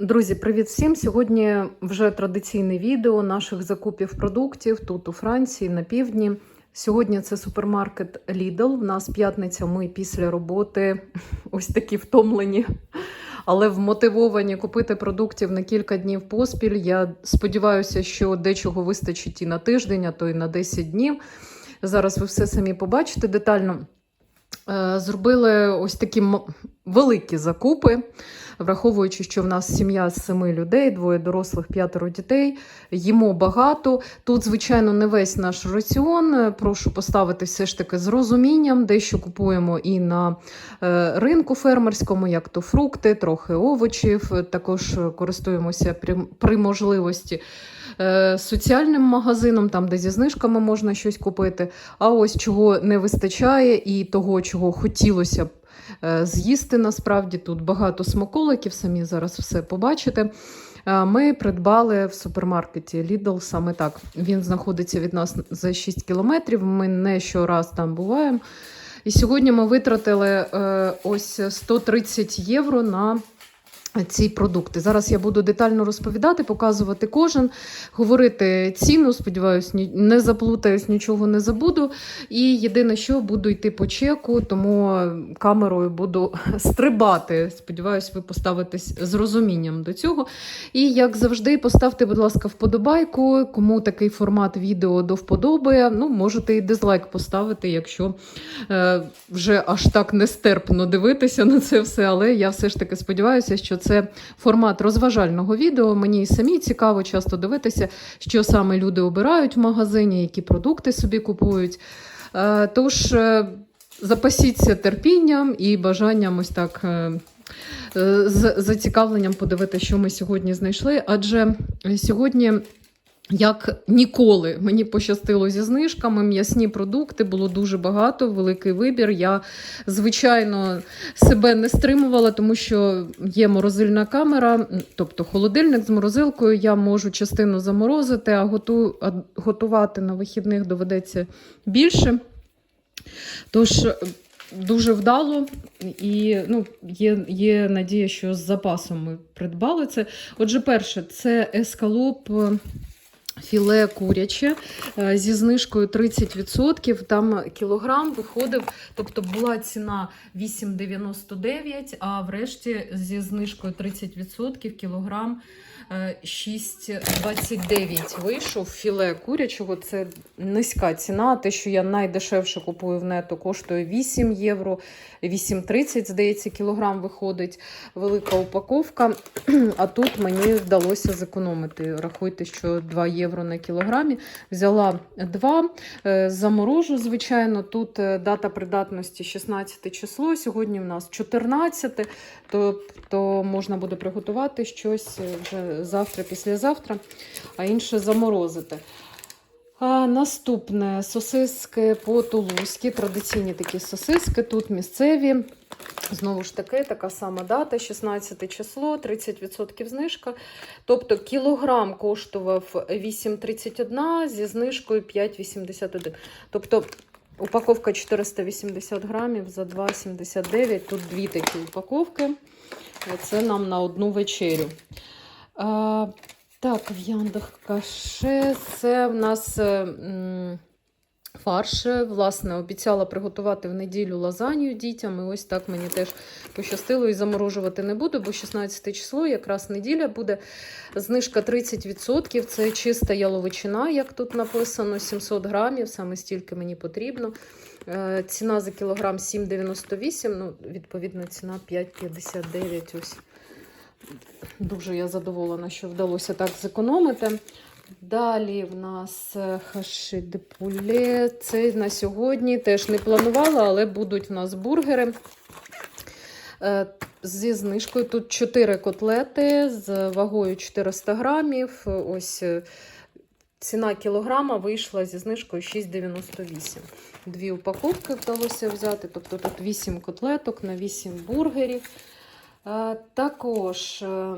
Друзі, привіт всім! Сьогодні вже традиційне відео наших закупів продуктів тут у Франції на півдні. Сьогодні це супермаркет Lidl. В нас п'ятниця. Ми після роботи ось такі втомлені, але вмотивовані купити продуктів на кілька днів поспіль. Я сподіваюся, що дечого вистачить і на тиждень, а то і на 10 днів. Зараз ви все самі побачите детально. Е, Зробили ось такі великі закупи, враховуючи, що в нас сім'я з семи людей, двоє дорослих, п'ятеро дітей. Їмо багато. Тут, звичайно, не весь наш раціон. Прошу поставити все ж таки з розумінням. Дещо купуємо і на е, ринку фермерському, як то фрукти, трохи овочів. Також користуємося при, при можливості. е, Соціальним магазином, там, де зі знижками можна щось купити. А ось чого не вистачає, і того, чого хотілося б з'їсти, насправді тут багато смаколиків, самі зараз все побачите. Е, Ми придбали в супермаркеті Lidl саме так. Він знаходиться від нас за 6 кілометрів. Ми не щораз там буваємо. І сьогодні ми витратили е, ось 130 євро на ці продукти. Зараз я буду детально розповідати, показувати кожен, говорити ціну. Сподіваюсь, не заплутаюсь, нічого не забуду. І єдине, що буду йти по чеку, тому камерою буду стрибати. Сподіваюсь, ви поставитесь з розумінням до цього. І як завжди, поставте, будь ласка, вподобайку. Кому такий формат відео до вподоби. Ну, можете і дизлайк поставити, якщо е, вже аж так нестерпно дивитися на це все. Але я все ж таки сподіваюся, що це формат розважального відео. Мені самі цікаво часто дивитися, що саме люди обирають в магазині, які продукти собі купують. Е, Тож е, запасіться терпінням і бажанням ось так. е, З зацікавленням подивитися, що ми сьогодні знайшли. Адже сьогодні, як ніколи, мені пощастило зі знижками, м'ясні продукти було дуже багато, великий вибір. Я, звичайно, себе не стримувала, тому що є морозильна камера, тобто холодильник з морозилкою. Я можу частину заморозити, а, готувати на вихідних доведеться більше. Тож дуже вдало і ну, є, є надія, що з запасом ми придбали це. Отже, перше, це ескалоп. Філе куряче е, зі знижкою 30%. Там кілограм виходив, тобто була ціна 8,99, а врешті зі знижкою 30% кілограм 6,29 вийшов філе курячого. Це низька ціна. Те, що я найдешевше купую в нето, коштує 8 євро, 8,30, здається, кілограм виходить. Велика упаковка. А тут мені вдалося зекономити. Рахуйте, що 2 євро на кілограмі. Взяла 2. Е, Заморожу, звичайно, тут е, дата придатності 16 число. Сьогодні в нас 14, тобто можна буде приготувати щось е, вже завтра, післязавтра, а інше заморозити. А, наступне сосиски по-тулузьки, традиційні такі сосиски, тут місцеві. Знову ж таки, така сама дата, 16 число, 30% знижка. Тобто кілограм коштував 8,31 зі знижкою 5,81. Тобто упаковка 480 грамів за 2,79. Тут дві такі упаковки. Це нам на одну вечерю. А, так, в Яндах каше. Це в нас. е, м, Фарш, власне, обіцяла приготувати в неділю лазанью дітям. І ось так мені теж пощастило і заморожувати не буду, бо 16 число, якраз неділя буде. Знижка 30%. Це чиста яловичина, як тут написано, 700 грамів, саме стільки мені потрібно. Е, Ціна за кілограм 7,98, ну, відповідно, ціна 5,59. Ось. Дуже я задоволена, що вдалося так зекономити. Далі в нас е, хаши де пуле. Це на сьогодні теж не планувала, але будуть в нас бургери. Е, Зі знижкою тут 4 котлети з вагою 400 грамів. Ось е, ціна кілограма вийшла зі знижкою 6,98. Дві упаковки вдалося взяти, тобто тут 8 котлеток на 8 бургерів. Також. е,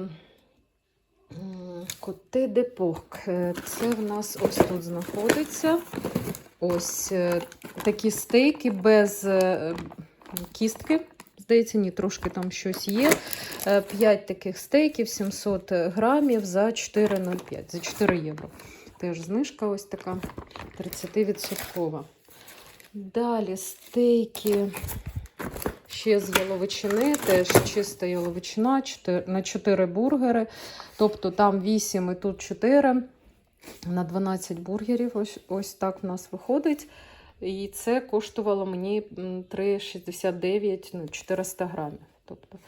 Коти де порк. Е, Це в нас ось тут знаходиться. Ось е, такі стейки без е, кістки. здається, ні, трошки там щось є. 5 таких стейків, 700 грамів за 4,05, за 4 євро. Теж знижка ось така 30%. Далі стейки ще з яловичини, теж чиста яловичина 4, на 4 бургери. Тобто там 8 і тут 4 на 12 бургерів. Ось, ось так в нас виходить. І це коштувало мені м, 3,69 ну, 400 грамів. Тобто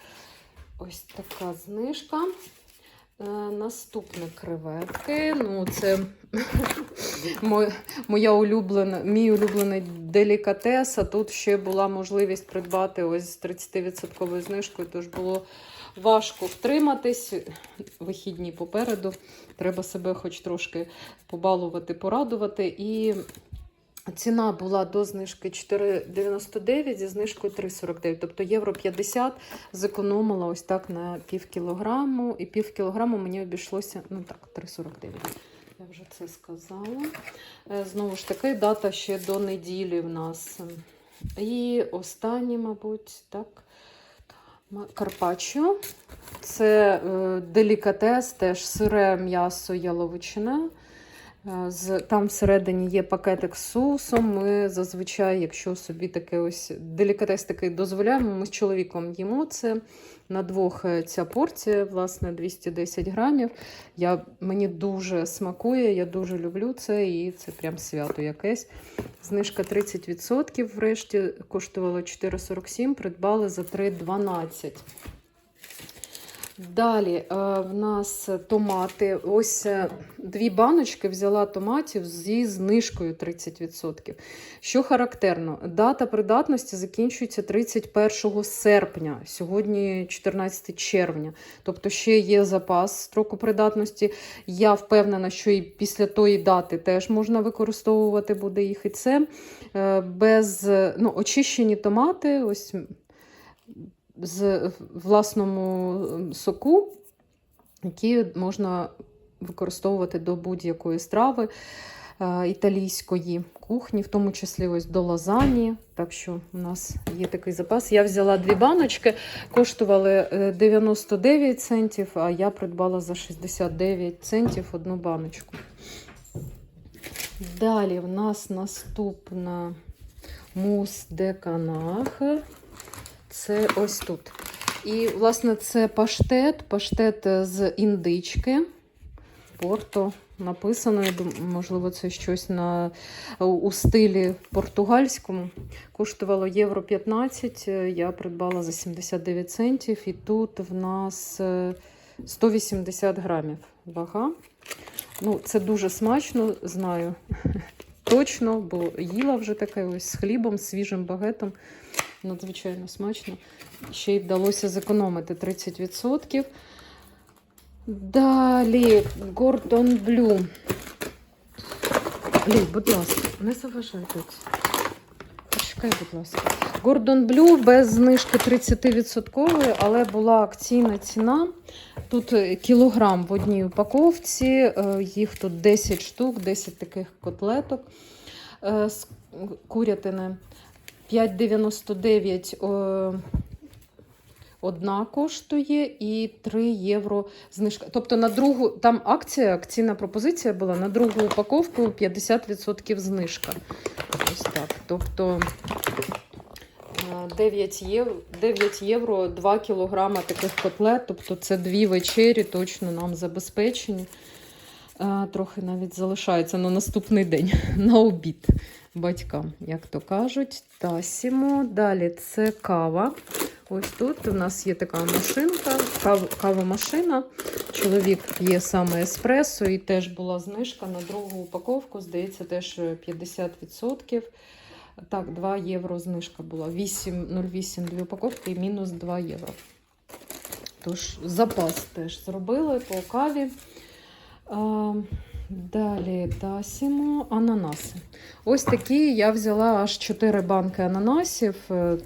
ось така знижка. Е, Наступне креветки. Ну, це моя улюблена, мій улюблений делікатес. А тут ще була можливість придбати ось з 30% знижкою, тож було важко втриматись. Вихідні попереду. Треба себе хоч трошки побалувати, порадувати. І ціна була до знижки 4,99 зі знижкою 3,49. Тобто євро 50 зекономила ось так на пів кілограму. І пів кілограму мені обійшлося, ну так, 3,49. Я вже це сказала. Е, Знову ж таки, дата ще до неділі в нас. І останнє, мабуть, так. Карпаччо. Це е, делікатес, теж сире м'ясо яловичина. Там всередині є пакетик з соусом. Ми зазвичай, якщо собі таке ось делікатес такий дозволяємо, ми з чоловіком їмо це. На двох е, ця порція, власне, 210 грамів. Я, мені дуже смакує, я дуже люблю це, і це прям свято якесь. Знижка 30%, врешті коштувало 4,47, придбали за 3,12. Далі е, в нас томати. Ось е, дві баночки взяла томатів зі знижкою 30%. Що характерно, дата придатності закінчується 31 серпня, сьогодні 14 червня. Тобто ще є запас строку придатності. Я впевнена, що і після тої дати теж можна використовувати буде їх. І це е, без ну, очищені томати. Ось з власному соку, які можна використовувати до будь-якої страви е, італійської кухні, в тому числі ось до лазані. Так що у нас є такий запас. Я взяла дві баночки, коштували е, 99 центів, а я придбала за 69 центів одну баночку. Далі в нас наступна мус де канахе. Це ось тут. І, власне, це паштет, паштет з індички. Порто написано, можливо, це щось на, у стилі португальському. Коштувало євро 15, я придбала за 79 центів. І тут в нас е, 180 грамів вага. Ну, це дуже смачно, знаю. Точно, бо їла вже таке ось з хлібом, свіжим багетом. Надзвичайно смачно. Ще й вдалося зекономити 30%. Далі Гордон Блю. Лій, будь ласка, не заважай тут. Почекай, будь ласка. Гордон Блю без знижки 30%, але була акційна ціна. Тут е, кілограм в одній упаковці, е, їх тут 10 штук, 10 таких котлеток е, з курятини. 5,99 е, одна коштує і 3 євро знижка. Тобто на другу, там акція, акційна пропозиція була на другу упаковку 50% знижка. Ось так. Тобто е, 9 євро, 9 євро 2 кілограма таких котлет. Тобто це дві вечері точно нам забезпечені. Е, Трохи навіть залишається на наступний день, на обід батькам, як то кажуть. Тасімо. Далі це кава. Ось тут у нас є така машинка, кав, кавомашина. Чоловік п'є саме еспресо, і теж була знижка на другу упаковку, здається, теж 50%. Так, 2 євро знижка була. 8,08 дві упаковки і мінус 2 євро. Тож, запас теж зробили по каві. Далі Тасімо ананаси. Ось такі я взяла аж 4 банки ананасів е,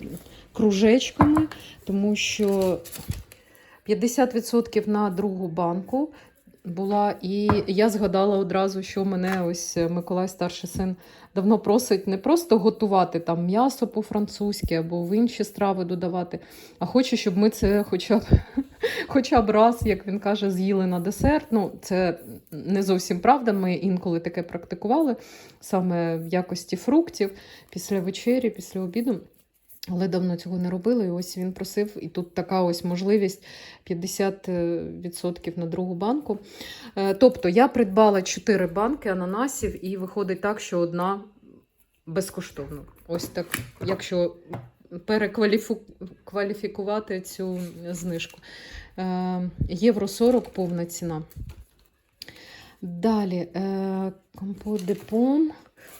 кружечками, тому що 50% на другу банку. Була, і я згадала одразу, що мене ось е, Миколай, старший син, давно просить не просто готувати там м'ясо по-французьки або в інші страви додавати, а хоче, щоб ми це хоча б, хоча б раз, як він каже, з'їли на десерт. Ну, це не зовсім правда. Ми інколи таке практикували саме в якості фруктів після вечері, після обіду. Але давно цього не робили. І ось він просив, і тут така ось можливість 50% на другу банку. Е, Тобто я придбала 4 банки ананасів, і виходить так, що одна безкоштовно. Ось так, якщо перекваліфікувати цю знижку. Е, Євро 40 повна ціна. Далі е, компот де пом.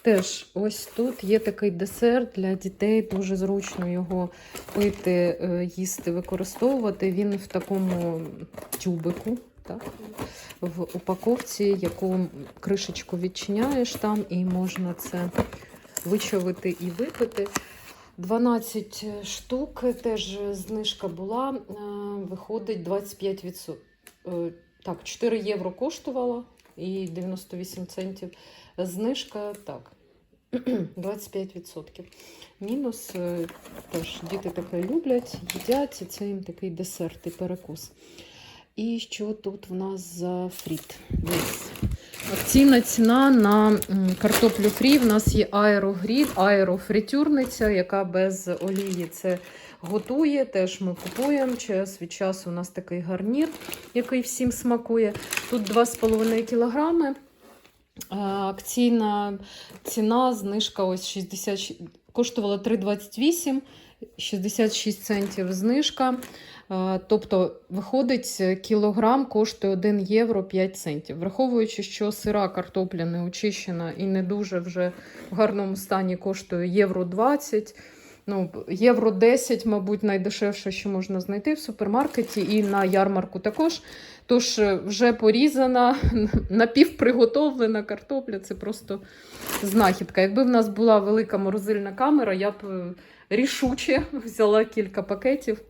Теж ось тут є такий десерт для дітей, дуже зручно його пити, е, їсти, використовувати. Він в такому тюбику, так? в упаковці, яку кришечку відчиняєш там, і можна це вичавити і випити. 12 штук, теж знижка була, е, виходить 25%. Е, Так, 4 євро коштувала і 98 центів. Знижка так, 25%. Мінус е, теж діти таке люблять, їдять, і це їм такий десерт і перекус. І що тут в нас за фріт? Акційна ціна на картоплю фрі. В нас є аерогрід, аерофритюрниця, яка без олії це готує. Теж ми купуємо. Час від часу у нас такий гарнір, який всім смакує. Тут 2,5 кілограми. Акційна ціна, знижка ось 60, коштувала 3,28, 66 центів знижка. Тобто, виходить, кілограм коштує 1 євро 5 центів. Враховуючи, що сира картопля не очищена і не дуже вже в гарному стані коштує євро 20. Ну, євро 10, мабуть, найдешевше, що можна знайти в супермаркеті, і на ярмарку також. Тож е, вже порізана, напівприготовлена картопля це просто знахідка. Якби в нас була велика морозильна камера, я б е, рішуче взяла кілька пакетів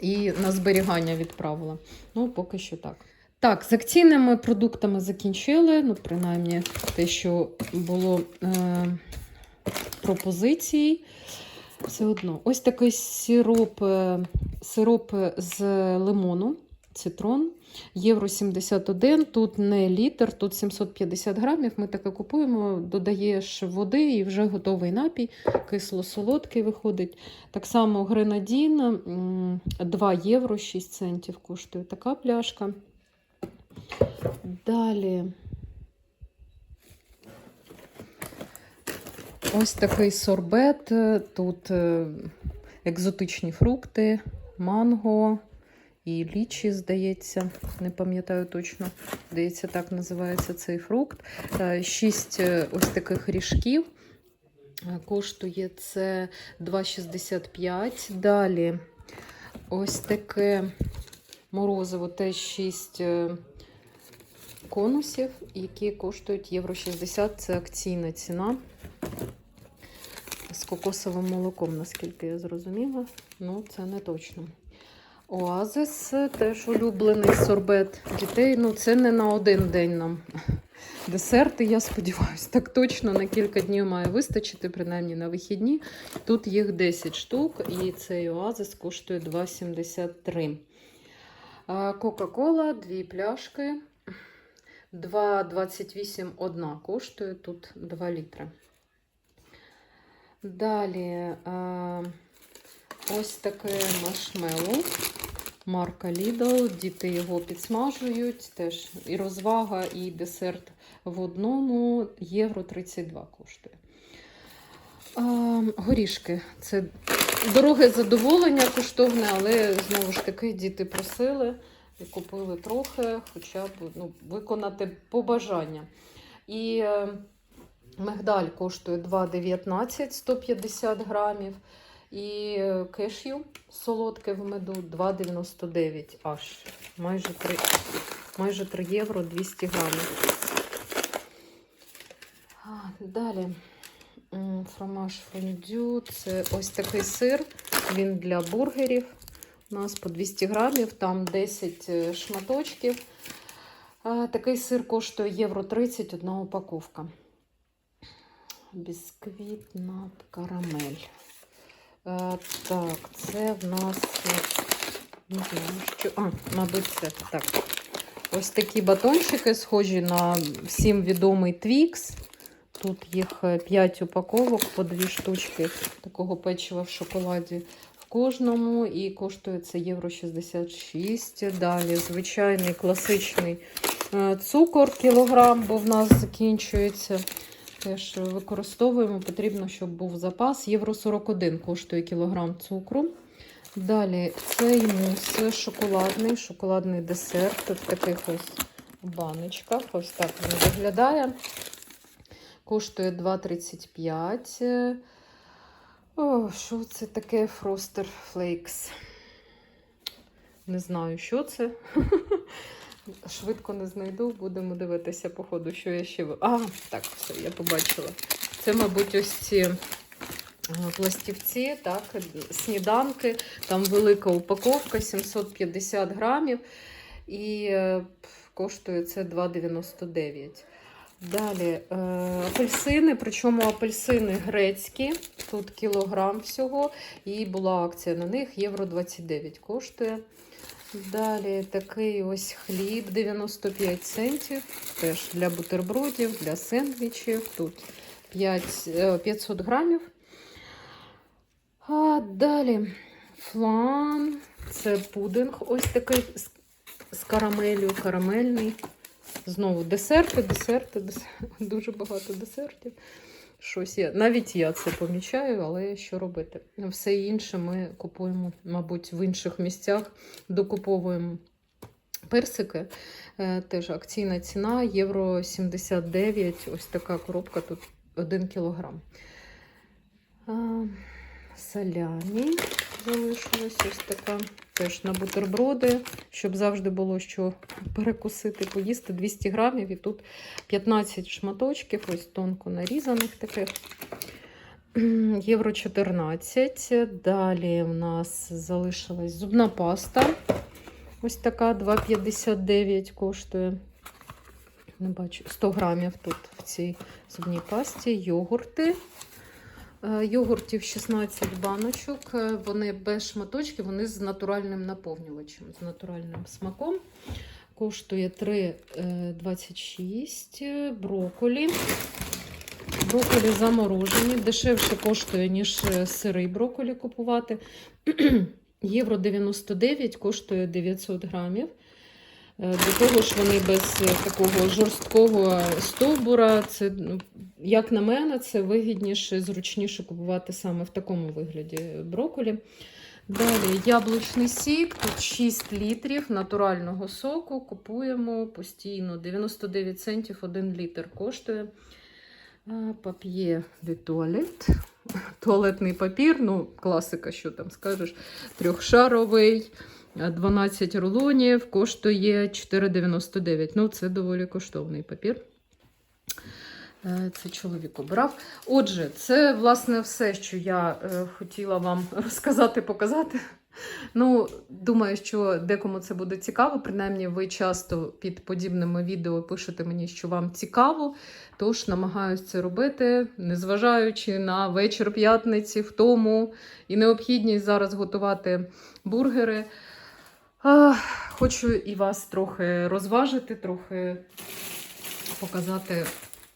і на зберігання відправила. Ну, поки що так. Так, з акційними продуктами закінчили. Ну, принаймні, те, що було е, пропозицій. Все одно. Ось такий сироп, е, сироп з лимону, цитрон. Євро 71, тут не літр, тут 750 грамів. Ми таке купуємо, додаєш води і вже готовий напій, кисло-солодкий виходить. Так само гренадін м, 2 євро 6 центів коштує така пляшка. Далі. Ось такий сорбет. Тут е, екзотичні фрукти, манго і лічі, здається, не пам'ятаю точно. Здається, так називається цей фрукт. Е, Шість е, ось таких ріжків. Е, Коштує це 2,65. Далі ось таке морозиво, теж 6 конусів, які коштують євро 60. Це акційна ціна. Кокосовим молоком, наскільки я зрозуміла. Ну, це не точно. Оазис теж улюблений сорбет дітей. Ну, це не на один день нам. Десерти, я сподіваюся, так точно на кілька днів має вистачити, принаймні на вихідні. Тут їх 10 штук, і цей оазис коштує 2,73. Кока-кола, дві пляшки. 2,28 одна коштує, тут 2 літри. Далі ось таке маршмеллоу. Марка Lidl. Діти його підсмажують. Теж і розвага, і десерт в одному. Євро 32 коштує. Горішки. Це дороге задоволення коштовне, але знову ж таки діти просили і купили трохи, хоча б ну, виконати побажання. І е, мигдаль коштує 2,19 150 грамів. І е, кешю солодке в меду 2,99 аж майже 3, майже 3 євро 200 грамів. Далі фромаж фондю. Це ось такий сир. Він для бургерів. У нас по 200 грамів, там 10 шматочків. Такий сир коштує євро 30 одна упаковка. Бісквітна карамель. А, так, це в нас. е, Не знаю, що. А, мабуть, це так. Ось такі батончики, схожі на всім відомий Твікс. Тут їх 5 упаковок по 2 штучки такого печива в шоколаді в кожному. І коштує це євро 66. Далі звичайний класичний е, цукор кілограм, бо в нас закінчується. Теж використовуємо. Потрібно, щоб був запас. Євро 41 коштує кілограм цукру. Далі цей мус шоколадний, шоколадний десерт в таких ось баночках. Ось так він виглядає. Коштує 2,35. О, що це таке Фростер Флейкс? Не знаю, що це. Швидко не знайду, будемо дивитися, по ходу, що я ще. А, так, все, я побачила. Це, мабуть, ось ці е, пластівці, так, сніданки. Там велика упаковка, 750 грамів. І е, коштує це 2,99. Далі е, апельсини, причому апельсини грецькі, тут кілограм всього, і була акція на них, євро 29 коштує. Далі такий ось хліб 95 центів, теж для бутербродів, для сендвічів. Тут 5, е, 500 грамів. А далі флан, це пудинг ось такий з, карамелью, карамельний. Знову десерти, десерти, десерти, дуже багато десертів. Щось я, навіть я це помічаю, але що робити? Все інше ми купуємо, мабуть, в інших місцях докуповуємо персики. Е, Теж акційна ціна євро 79. Ось така коробка тут 1 кілограм. А, Салямі залишилась ось така. Теж на бутерброди, щоб завжди було що перекусити, поїсти 200 грамів. І тут 15 шматочків, ось тонко нарізаних таких. Євро 14. Далі у нас залишилась зубна паста. Ось така 2,59 коштує. Не бачу, 100 грамів тут в цій зубній пасті. Йогурти. Е, Йогуртів 16 баночок. Е, Вони без шматочків, вони з натуральним наповнювачем, з натуральним смаком. Коштує 3,26 броколі. Броколі заморожені. Дешевше коштує, ніж е, сирий броколі купувати. Євро 99 коштує 900 грамів. Е, До того ж, вони без е, такого жорсткого стовбура. Це, ну, як на мене, це вигідніше, зручніше купувати саме в такому вигляді броколі. Далі яблучний сік, тут 6 літрів натурального соку. Купуємо постійно. 99 центів 1 літр коштує. Пап'є де туалет. Туалетний папір, ну, класика, що там скажеш, трьохшаровий. 12 рулонів коштує 4,99. Ну, це доволі коштовний папір. Е, Це чоловік обрав. Отже, це, власне, все, що я е, хотіла вам розказати, показати. Ну, думаю, що декому це буде цікаво. Принаймні, ви часто під подібними відео пишете мені, що вам цікаво. Тож намагаюся це робити, незважаючи на вечір п'ятниці, втому і необхідність зараз готувати бургери. Хочу і вас трохи розважити, трохи показати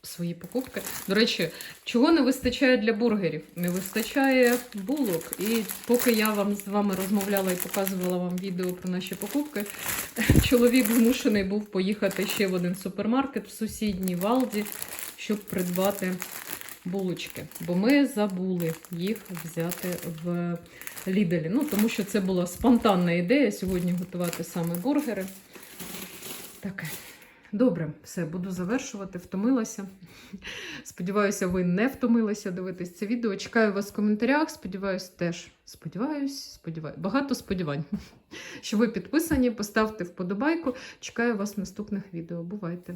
свої покупки. До речі, чого не вистачає для бургерів? Не вистачає булок. І поки я вам з вами розмовляла і показувала вам відео про наші покупки, чоловік змушений був поїхати ще в один супермаркет в сусідній Валді, щоб придбати булочки. Бо ми забули їх взяти в Ліделі. Ну, тому що це була спонтанна ідея сьогодні готувати саме бургери. Таке. Добре, все, буду завершувати. Втомилася. Сподіваюся, ви не втомилися дивитись це відео. Чекаю вас в коментарях. Сподіваюсь, теж сподіваюсь, сподіваюсь. Багато сподівань. Що ви підписані, поставте вподобайку. Чекаю вас в наступних відео. Бувайте!